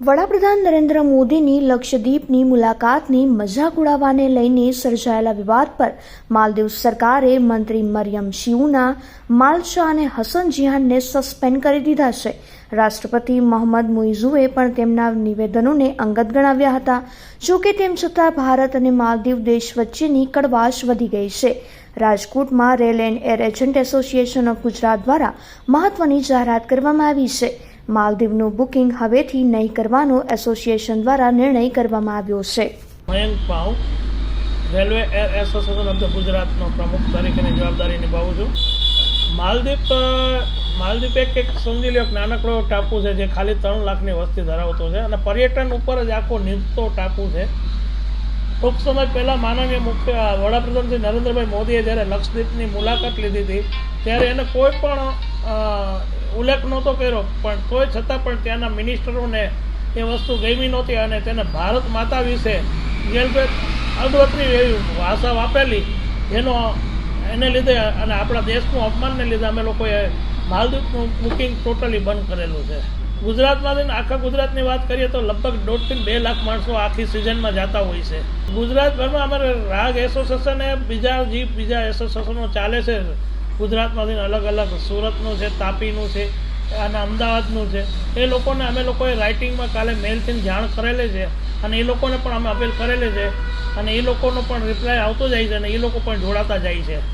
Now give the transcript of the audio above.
વડાપ્રધાન નરેન્દ્ર મોદીની લક્ષદ્વીપની મુલાકાતની મજાક ઉડાવવાને લઈને સર્જાયેલા વિવાદ પર માલદીવ સરકારે મંત્રી મરિયમ શિયુના માલશા અને હસન જિહાનને સસ્પેન્ડ કરી દીધા છે. રાષ્ટ્રપતિ મોહમ્મદ મુઇઝુએ પણ તેમના નિવેદનોને અંગત ગણાવ્યા હતા. જોકે તેમ છતાં ભારત અને માલદીવ દેશ વચ્ચેની કડવાશ વધી ગઈ છે. રાજકોટમાં rail and air agent association of Gujarat દ્વારા મહત્વની જાહેરાત કરવામાં આવી છે. માલદીવનું બુકિંગ હવેથી નહીં કરવાનો એસોસિએશન દ્વારા નિર્ણય કરવામાં આવ્યો છે. મયંક પાઉ railway air association of the ગુજરાતનો પ્રમુખ તરીકેની જવાબદારી નિભાવું છું. માલદીપ માલદીપ એક એક સમજી લો એક નાનકડો ટાપુ છે જે ખાલી ત્રણ લાખની વસ્તી ધરાવતો છે અને પર્યટન ઉપર જ આખો નિમતો ટાપુ છે. ટૂંક સમય પહેલાં માનનીય મુખ્ય વડાપ્રધાન શ્રી નરેન્દ્રભાઈ મોદીએ જ્યારે લક્ષદ્વીપની મુલાકાત લીધી હતી, ત્યારે એને કોઈ પણ ઉલ્લેખ નહોતો કર્યો, પણ તોય છતાં પણ ત્યાંના મિનિસ્ટરોને એ વસ્તુ ગમી નહોતી અને તેને ભારત માતા વિશે જે અડવતરી એવી ભાષા વાપરેલી, જેનો એને લીધે અને આપણા દેશનું અપમાનને લીધે અમે લોકોએ માલદીવનું બુકિંગ ટોટલી બંધ કરેલું છે. ગુજરાતમાંથી ને, આખા ગુજરાતની વાત કરીએ તો લગભગ દોઢથી બે લાખ માણસો આખી સિઝનમાં જતા હોય છે. ગુજરાતભરમાં અમારે રાગ એસોસિએશન બીજા જે બીજા એસોસિએશનો ચાલે છે. ગુજરાતમાંથી અલગ અલગ સુરતનું છે, તાપીનું છે, અને અમદાવાદનું છે. એ લોકોને અમે લોકોએ રાઇટિંગમાં કાલે મેલથી જાણ કરેલી છે અને એ લોકોને પણ અમે અપીલ કરેલી છે અને એ લોકોનો પણ રિપ્લાય આવતો જાય છે અને એ લોકો પણ જોડાતા જાય છે.